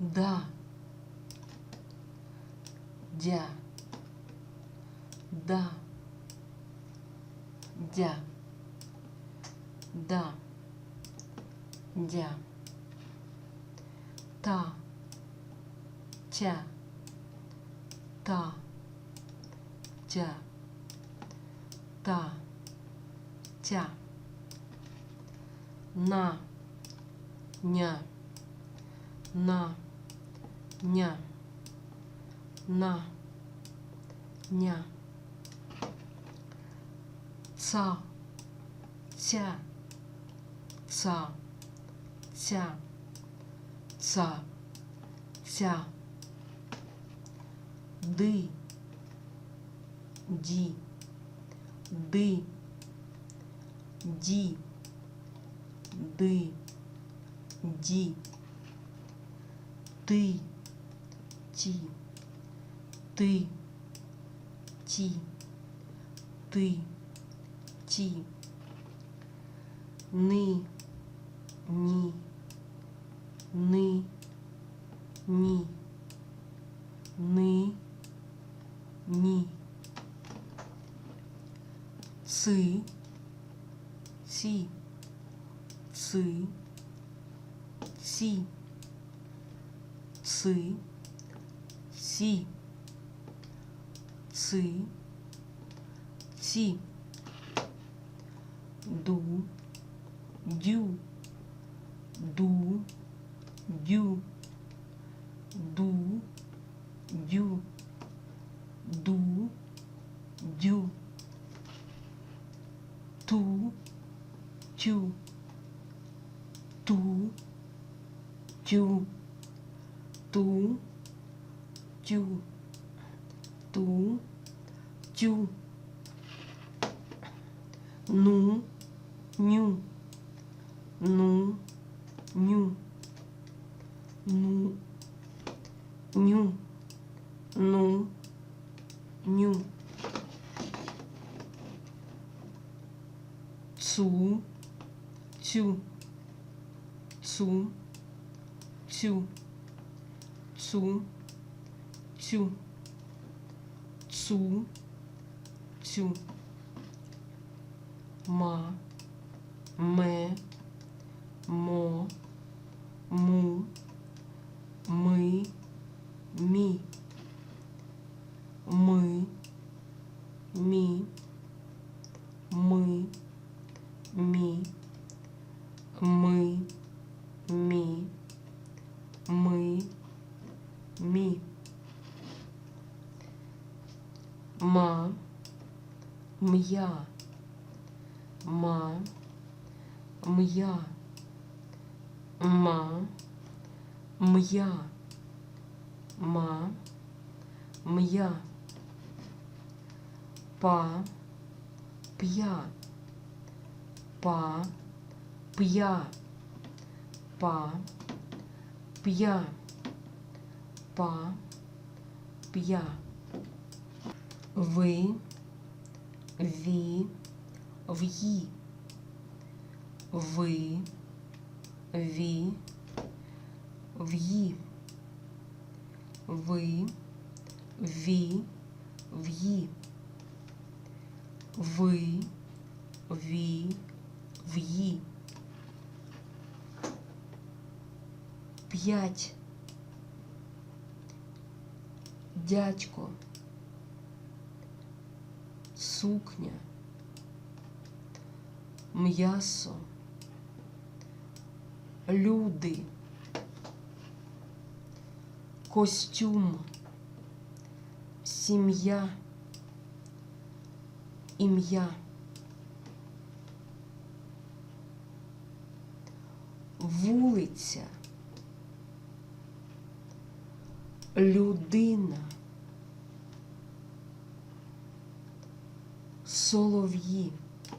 Да. Дя. Да. Дя. Да. Дя. Та. Тя. Та. Тя. Та. Тя. На. Ня. На Ня. На. Ня. Ца. Ця. Ца. Ця. Ца. Ця. Ди. Ді. Ди. Ді. Ди. Ді. Ти. Ті. Ти. Ті. Ти. Ті. Ни. Ні. Ни. Ні. Ни. Ні. Ци. Ці. Ци. Ці. Ци. Ці. Ци. Ці. Ду. Дю. Ду. Дю. Ду. Дю. Ду. Дю. Ту. Тю. Ту. Тю. Ту. Тю. Ту. Тю. Ну. Ню. Ну. Ню. Ну. Ню. Ну. Ню. Цу. Цю. Цу. Цю. Цу Цю. Цу. Цю. Ма. Ме. Мо. Му. Ми. Мі. Ми. Мі. Ми. Мі. Ми. Мі. Ми. Мі. Ма. М'я. Ма. М'я. Ма. М'я. Ма. М'я. Па. П'я. Па. П'я. Па. П'я. Па. П'я. Ви. Ві. В'ї. Ви. Ві. В'ї. Ви. Ві. В'ї. Ви. Ві. В'ї. П'ять. Дядько. Сукня. М'ясо. Люди. Костюм. Сім'я. Ім'я. Вулиця. Людина. Солов'ї.